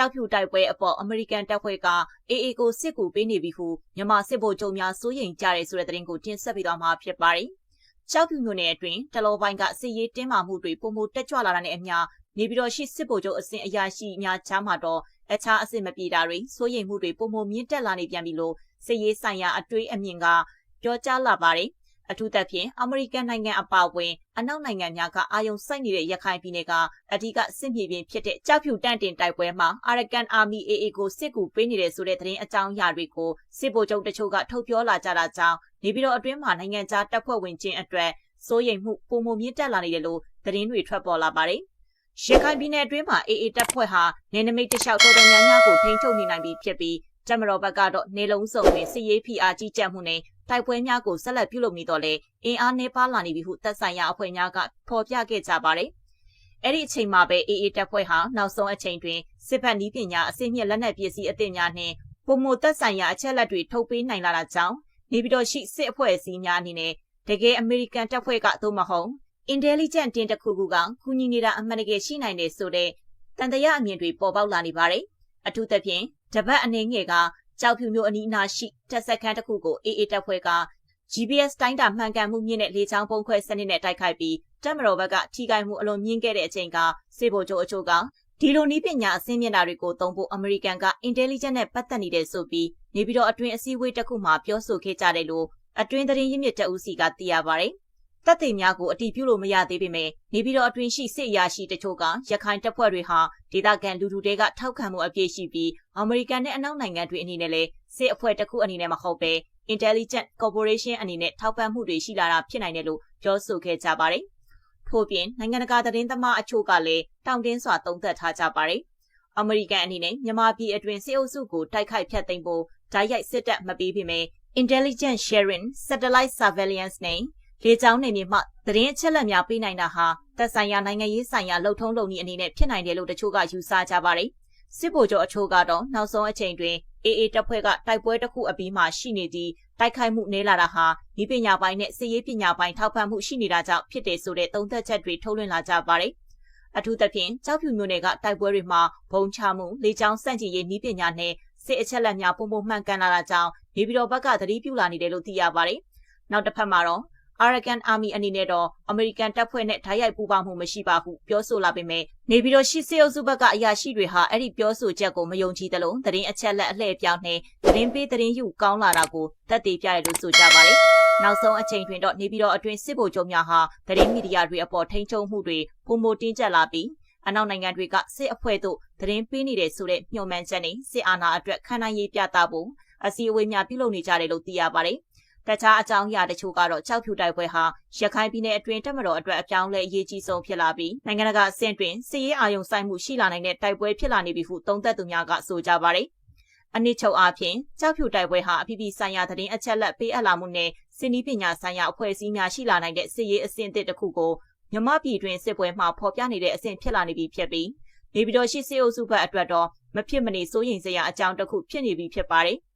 ကြောက်ဖြူတိုက်ပွဲအပေါ်အမေရိကန်တပ်ဖွဲ့ကအေအေကိုစစ်ကူပေးနေပြီဟုမြန်မာစစ်ဗိုလ်ချုပ်များစိုးရိမ်ကြတယ်ဆိုတဲ့သတင်းကိုတင်ဆက်ပေးသွားမှာဖြစ်ပါတယ်။ကြောက်ဖြူမြို့နယ်အတွင်းတလောပိုင်းကစစ်ရေးတင်းမာမှုတွေပုံမှုတက်ကြွလာတာနဲ့အမျှနေပြည်တော်ရှိစစ်ဗိုလ်ချုပ်အဆင့်အရာရှိများချားမှာတော့အခြားအဆင့်မပြေတာတွေစိုးရိမ်မှုတွေပုံမှုမြင့်တက်လာနေပြန်ပြီလို့စစ်ရေးဆိုင်ရာအတွေးအမြင်ကပြောကြားလာပါတယ် အထူးသဖြင့်အမေရိကန်နိုင်ငံအပါအဝင်အနောက်နိုင်ငံများကအာရုံစိုက်နေတဲ့ရခိုင်ပြည်နယ်ကအဓိကစစ်မြေပြင်ဖြစ်တဲ့ကြောက်ဖြူတန့်တင်တိုက်ပွဲမှာ Arakan Army AA ကိုစစ်ကူပေးနေတဲ့ဆိုတဲ့သတင်းအကြောင်းအရာတွေကိုစစ်ဗိုလ်ချုပ်တချို့ကထုတ်ပြောလာကြတာကြောင့်နေပြည်တော်အတွင်းမှာနိုင်ငံခြားတပ်ဖွဲ့ဝင်ချင်းအတွက်စိုးရိမ်မှုပုံမမြင့်တက်လာနေတယ်လို့သတင်းတွေထွက်ပေါ်လာပါတယ်။ရခိုင်ပြည်နယ်အတွင်းမှာ AA တပ်ဖွဲ့ဟာနေနမိတ်တလျှောက်တော်တော်များများကိုထိန်းချုပ်နေနိုင်ပြီဖြစ်ပြီးတမတော်ဘက်ကတော့နေလုံးစုံတွင်စစ်ရေးဖိအားကြီးကြပ်မှုနဲ့ တိုက်ပွဲများကိုဆက်လက်ပြုလုပ်နေတော့လေအင်အားနှဲပါလာနေပြီဟုသက်ဆိုင်ရာအဖွဲ့များကဖော်ပြခဲ့ကြပါတယ်။အဲ့ဒီအချိန်မှာပဲ AA တပ်ဖွဲ့ဟာနောက်ဆုံးအချိန်တွင်စစ်ဘက်နည်းပညာအစိမ့်မြင့်လက်နက်ပစ္စည်းအသစ်များနှင့်ပုံမသက်ဆိုင်ရာအချက်လက်တွေထုတ်ပေးနိုင်လာတာကြောင့်နေပြည်တော်ရှိစစ်အဖွဲ့အစည်းများအနေနဲ့တကယ်အမေရိကန်တပ်ဖွဲ့ကသို့မဟုတ် intelligent တင်တစ်ခုခုကကူညီနေတာအမှန်တကယ်ရှိနိုင်တယ်ဆိုတဲ့တန်တရားအမြင်တွေပေါ်ပေါက်လာနေပါတယ်။အထူးသဖြင့်တပတ်အနေငယ်က ကြောက်ဖြူမျိုးအနီးအနားရှိတပ်စခန်းတစ်ခုကို AA တပ်ဖွဲ့က GPS တိုင်းတာမှန်ကန်မှုမြင့်တဲ့လေကြောင်းပုံခွဲစနစ်နဲ့တိုက်ခိုက်ပြီးတပ်မတော်ဘက်ကထိခိုက်မှုအလွန်မြင့်ခဲ့တဲ့အချိန်ကစစ်ဗိုလ်ချုပ်အချို့ကဒီလိုနည်းပညာအစင်းမြင့်တာတွေကိုသုံးဖို့အမေရိကန်က intelligent နဲ့ပတ်သက်နေတယ်ဆိုပြီးနေပြီးတော့အတွင်းအစည်းအဝေးတစ်ခုမှာပြောဆိုခဲ့ကြတယ်လို့အတွင်းသတင်းရင်းမြစ်တအူးစီကသိရပါတယ်။ တပ်သိများကိုအတီးပြုလို့မရသေးပေမဲ့နေပြီးတော့အတွင်းရှိစစ်အရာရှိတချို့ကရခိုင်တပ်ဖွဲ့တွေဟာဒေသခံလူထုတွေကထောက်ခံမှုအပြည့်ရှိပြီးအမေရိကန်နဲ့အနောက်နိုင်ငံတွေအနေနဲ့လည်းစစ်အဖွဲ့တစ်ခုအနေနဲ့မဟုတ်ပဲ Intelligent Corporation အနေနဲ့ထောက်ပံ့မှုတွေရှိလာတာဖြစ်နိုင်တယ်လို့ပြောဆိုခဲ့ကြပါတယ်။ထို့ပြင်နိုင်ငံတကာသတင်းသမားအချို့ကလည်းတောင်းတင်းစွာသုံးသပ်ထားကြပါတယ်။အမေရိကန်အနေနဲ့မြန်မာပြည်အတွင်းစစ်အုပ်စုကိုတိုက်ခိုက်ဖျက်သိမ်းဖို့ဓာတ်ရိုက်စစ်တပ်မပေးပေမဲ့ Intelligent Sharing, Satellite Surveillance နဲ့ လေကြောင်းနေမြေမှသတင်းအချက်အလက်များပေးနိုင်တာဟာသက်ဆိုင်ရာနိုင်ငံရေးဆိုင်ရာလှုပ်ထုံးလုပ်နည်းအနေနဲ့ဖြစ်နိုင်တယ်လို့တချို့ကယူဆကြပါတယ်။စစ်ဗိုလ်ချုပ်အချို့ကတော့နောက်ဆုံးအချိန်တွင် AA တပ်ဖွဲ့ကတိုက်ပွဲတစ်ခုအပြီးမှရှိနေသည့်တိုက်ခိုက်မှုနေလာတာဟာဤပညာပိုင်းနဲ့စစ်ရေးပညာပိုင်းထောက်ပံ့မှုရှိနေတာကြောင့်ဖြစ်တယ်ဆိုတဲ့သုံးသပ်ချက်တွေထုတ်လွှင့်လာကြပါတယ်။အထူးသဖြင့်ကြောက်ဖြူမျိုးနယ်ကတိုက်ပွဲတွေမှာဘုံချမှုလေကြောင်းစန့်ကျင်ရေးနည်းပညာနဲ့စစ်အချက်လက်များပုံပုံမှန်ကန်လာတာကြောင့်နေပြည်တော်ဘက်ကသတိပြုလာနေတယ်လို့သိရပါတယ်။နောက်တစ်ဖက်မှာတော့ Arakan Army အနေနဲ့တော့ American တပ်ဖွဲ့နဲ့ဓာတ်ရိုက်ပူးပေါင်းမှုမရှိပါဘူးပြောဆိုလာပေမဲ့နေပြည်တော်ရှိစေအုပ်စုဘက်ကအရာရှိတွေဟာအဲ့ဒီပြောဆိုချက်ကိုမယုံကြည်သလိုသတင်းအချက်လက်အလှည့်ပြောင်းနဲ့သတင်းပေးသတင်းယူကောင်းလာတာကိုသက်သေပြတယ်လို့ဆိုကြပါတယ်။နောက်ဆုံးအချိန်တွင်တော့နေပြည်တော်အတွင်းစစ်ဗိုလ်ချုပ်များဟာသတင်းမီဒီယာတွေအပေါ်ထိန်းချုပ်မှုတွေပုံမတင်းကျပ်လာပြီးအနောက်နိုင်ငံတွေကစစ်အဖွဲ့တို့သတင်းပေးနေတဲ့ဆိုတဲ့ညှို့မှန်းချက်နဲ့စစ်အာဏာအတွက်ခန္ဓာရည်ပြသဖို့အစည်းအဝေးများပြုလုပ်နေကြတယ်လို့သိရပါတယ် တခြားအကြောင်းအရာတချို့ကတော့ကြောက်ဖြူတိုက်ပွဲဟာရခိုင်ပြည်နယ်အတွင်းတပ်မတော်အတွက်အပြောင်းလဲအရေးကြီးဆုံးဖြစ်လာပြီးနိုင်ငံတကာအဆင့်တွင်စစ်ရေးအာရုံစိုက်မှုရှိလာနိုင်တဲ့တိုက်ပွဲဖြစ်လာနေပြီဟုသုံးသပ်သူများကဆိုကြပါတယ်။အနည်းချုပ်အားဖြင့်ကြောက်ဖြူတိုက်ပွဲဟာအပြည်ပြည်ဆိုင်ရာသတင်းအချက်လက်ပေးအပ်လာမှုနဲ့စစ်နည်းပညာဆိုင်ရာအဖွဲ့အစည်းများရှိလာနိုင်တဲ့စစ်ရေးအဆင့်အသစ်တစ်ခုကိုမြမပြည်တွင်စစ်ပွဲမှာဖော်ပြနေတဲ့အဆင့်ဖြစ်လာနေပြီဖြစ်ပြီးနေပြည်တော်ရှိစစ်အုပ်စုဘက်အတွက်တော့မဖြစ်မနေစိုးရိမ်စရာအကြောင်းတစ်ခုဖြစ်နေပြီဖြစ်ပါတယ်။